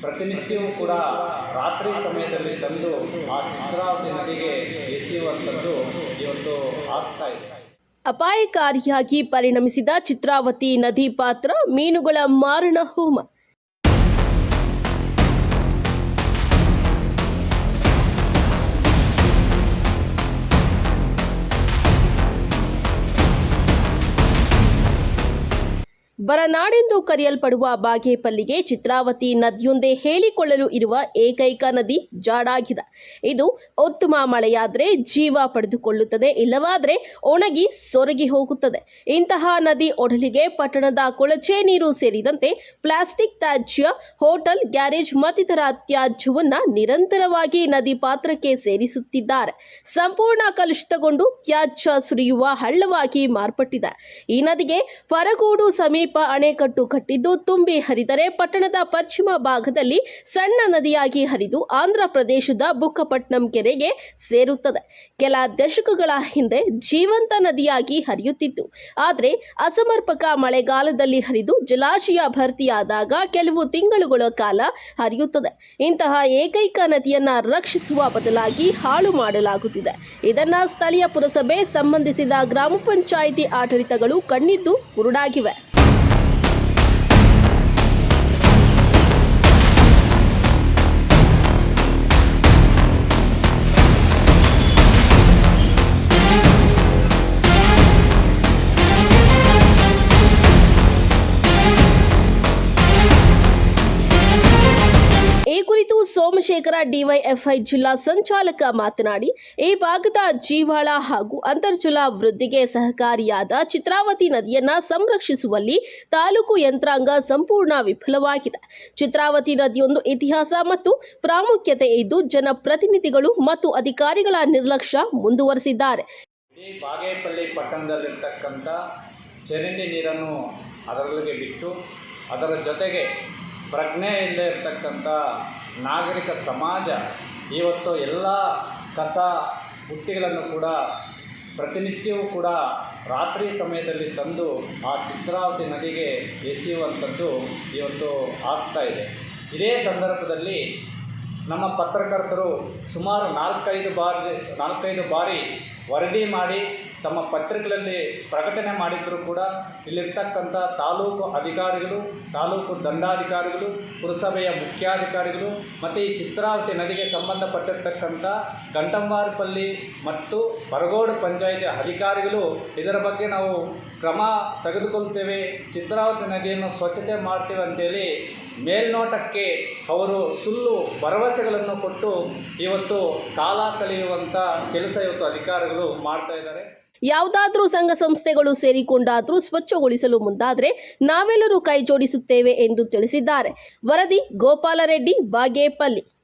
ಪ್ರತಿನಿತ್ಯವೂ ಕೂಡ ರಾತ್ರಿ ಸಮಯದಲ್ಲಿ ತಂದು ಆ ಚಿತ್ರಾವತಿ ನದಿಗೆ ಎಸೆಯುವಂಥದ್ದು ಇವತ್ತು ಆಗ್ತಾ ಇದೆ. ಅಪಾಯಕಾರಿಯಾಗಿ ಪರಿಣಮಿಸಿದ ಚಿತ್ರಾವತಿ ನದಿ ಪಾತ್ರ ಮೀನುಗಳ ಮಾರಣ ಹೋಮ. ಬರನಾಡೆಂದು ಕರೆಯಲ್ಪಡುವ ಬಾಗೇಪಲ್ಲಿಗೆ ಚಿತ್ರಾವತಿ ನದಿಯೊಂದೇ ಹೇಳಿಕೊಳ್ಳಲು ಇರುವ ಏಕೈಕ ನದಿ ಜಾಡಾಗಿದೆ. ಇದು ಉತ್ತಮ ಮಳೆಯಾದರೆ ಜೀವ ಪಡೆದುಕೊಳ್ಳುತ್ತದೆ, ಇಲ್ಲವಾದರೆ ಒಣಗಿ ಸೊರಗಿ ಹೋಗುತ್ತದೆ. ಇಂತಹ ನದಿ ಒಡಲಿಗೆ ಪಟ್ಟಣದ ಕೊಳಚೆ ನೀರು ಸೇರಿದಂತೆ ಪ್ಲಾಸ್ಟಿಕ್ ತ್ಯಾಜ್ಯ, ಹೋಟೆಲ್, ಗ್ಯಾರೇಜ್ ಮತ್ತಿತರ ತ್ಯಾಜ್ಯವನ್ನು ನಿರಂತರವಾಗಿ ನದಿ ಪಾತ್ರಕ್ಕೆ ಸೇರಿಸುತ್ತಿದ್ದಾರೆ. ಸಂಪೂರ್ಣ ಕಲುಷಿತಗೊಂಡು ತ್ಯಾಜ್ಯ ಸುರಿಯುವ ಹಳ್ಳವಾಗಿ ಮಾರ್ಪಟ್ಟಿದೆ. ಈ ನದಿಗೆ ಪರಗೂಡು ಸಮೀಪ ಅಣೆಕಟ್ಟು ಕಟ್ಟಿದ್ದು ತುಂಬಿ ಹರಿದರೆ ಪಟ್ಟಣದ ಪಶ್ಚಿಮ ಭಾಗದಲ್ಲಿ ಸಣ್ಣ ನದಿಯಾಗಿ ಹರಿದು ಆಂಧ್ರ ಪ್ರದೇಶದ ಬುಕ್ಕಪಟ್ನಂ ಕೆರೆಗೆ ಸೇರುತ್ತದೆ. ಕೆಲ ದಶಕಗಳ ಹಿಂದೆ ಜೀವಂತ ನದಿಯಾಗಿ ಹರಿಯುತ್ತಿತ್ತು. ಆದರೆ ಅಸಮರ್ಪಕ ಮಳೆಗಾಲದಲ್ಲಿ ಹರಿದು ಜಲಾಶಯ ಭರ್ತಿಯಾದಾಗ ಕೆಲವು ತಿಂಗಳುಗಳ ಕಾಲ ಹರಿಯುತ್ತದೆ. ಇಂತಹ ಏಕೈಕ ನದಿಯನ್ನ ರಕ್ಷಿಸುವ ಬದಲಾಗಿ ಹಾಳು ಮಾಡಲಾಗುತ್ತಿದೆ. ಇದನ್ನ ಸ್ಥಳೀಯ ಪುರಸಭೆ ಸಂಬಂಧಿಸಿದ ಗ್ರಾಮ ಪಂಚಾಯಿತಿ ಆಡಳಿತಗಳು ಕಣ್ಣಿದ್ದು ಕುರುಡಾಗಿವೆ. ಸೋಮಶೇಖರ, ಡಿವೈಎಫ್ಐ ಜಿಲ್ಲಾ ಸಂಚಾಲಕ ಮಾತನಾಡಿ, ಈ ಭಾಗದ ಜೀವಾಳ ಹಾಗೂ ಅಂತರ್ಜಲ ವೃದ್ಧಿಗೆ ಸಹಕಾರಿಯಾದ ಚಿತ್ರಾವತಿ ನದಿಯನ್ನು ಸಂರಕ್ಷಿಸುವಲ್ಲಿ ತಾಲೂಕು ಯಂತ್ರಾಂಗ ಸಂಪೂರ್ಣ ವಿಫಲವಾಗಿದೆ. ಚಿತ್ರಾವತಿ ನದಿಯೊಂದು ಇತಿಹಾಸ ಮತ್ತು ಪ್ರಾಮುಖ್ಯತೆ ಇದ್ದು ಜನಪ್ರತಿನಿಧಿಗಳು ಮತ್ತು ಅಧಿಕಾರಿಗಳ ನಿರ್ಲಕ್ಷ್ಯ ಮುಂದುವರೆಸಿದ್ದಾರೆ. ಬಾಗೇಪಲ್ಲಿ ಪಟ್ಟಣದಲ್ಲಿರ್ತಕ್ಕಂಥ ಚರಂಡಿ ನೀರನ್ನು ಅದರೊಳಗೆ ಬಿಟ್ಟು ಅದರ ಜೊತೆಗೆ ಪ್ರಜ್ಞೆ ನಾಗರಿಕ ಸಮಾಜ ಇವತ್ತು ಎಲ್ಲ ಕಸ ಬುಟ್ಟಿಗಳನ್ನು ಕೂಡ ಪ್ರತಿನಿತ್ಯವೂ ಕೂಡ ರಾತ್ರಿ ಸಮಯದಲ್ಲಿ ತಂದು ಆ ಚಿತ್ರಾವತಿ ನದಿಗೆ ಎಸೆಯುವಂಥದ್ದು ಇವತ್ತು ಆಗ್ತಾ ಇದೆ. ಇದೇ ಸಂದರ್ಭದಲ್ಲಿ ನಮ್ಮ ಪತ್ರಕರ್ತರು ಸುಮಾರು ನಾಲ್ಕೈದು ಬಾರಿ ನಾಲ್ಕೈದು ಬಾರಿ ವರದಿ ಮಾಡಿ ತಮ್ಮ ಪತ್ರಿಕೆಗಳಲ್ಲಿ ಪ್ರಕಟಣೆ ಮಾಡಿದ್ದರೂ ಕೂಡ ಇಲ್ಲಿರ್ತಕ್ಕಂಥ ತಾಲೂಕು ಅಧಿಕಾರಿಗಳು, ತಾಲೂಕು ದಂಡಾಧಿಕಾರಿಗಳು, ಪುರಸಭೆಯ ಮುಖ್ಯಾಧಿಕಾರಿಗಳು ಮತ್ತು ಈ ಚಿತ್ರಾವತಿ ನದಿಗೆ ಸಂಬಂಧಪಟ್ಟಿರ್ತಕ್ಕಂಥ ಗಂಟಂಬಾರ್ಪಲ್ಲಿ ಮತ್ತು ಬರಗೋಡು ಪಂಚಾಯಿತಿ ಅಧಿಕಾರಿಗಳು ಇದರ ಬಗ್ಗೆ ನಾವು ಕ್ರಮ ತೆಗೆದುಕೊಳ್ತೇವೆ. ಚಿತ್ರಾವತಿ ನದಿಯನ್ನು ಸ್ವಚ್ಛತೆ ಮಾಡ್ತೇವೆ ಅಂತೇಳಿ ಮೇಲ್ನೋಟಕ್ಕೆ ಅವರು ಸುಳ್ಳು ಭರವಸೆಗಳನ್ನು ಕೊಟ್ಟು ಇವತ್ತು ಕಾಲ ಕಳೆಯುವಂಥ ಕೆಲಸ ಇವತ್ತು ಅಧಿಕಾರಿಗಳು ಮಾಡ್ತಾ ಇದ್ದಾರೆ. ಯಾವುದಾದ್ರೂ ಸಂಘ ಸಂಸ್ಥೆಗಳು ಸೇರಿಕೊಂಡಾದ್ರೂ ಸ್ವಚ್ಛಗೊಳಿಸಲು ಮುಂದಾದ್ರೆ ನಾವೆಲ್ಲರೂ ಕೈ ಜೋಡಿಸುತ್ತೇವೆ ಎಂದು ತಿಳಿಸಿದ್ದಾರೆ. ವರದಿ ಗೋಪಾಲರೆಡ್ಡಿ ಬಾಗೇಪಲ್ಲಿ.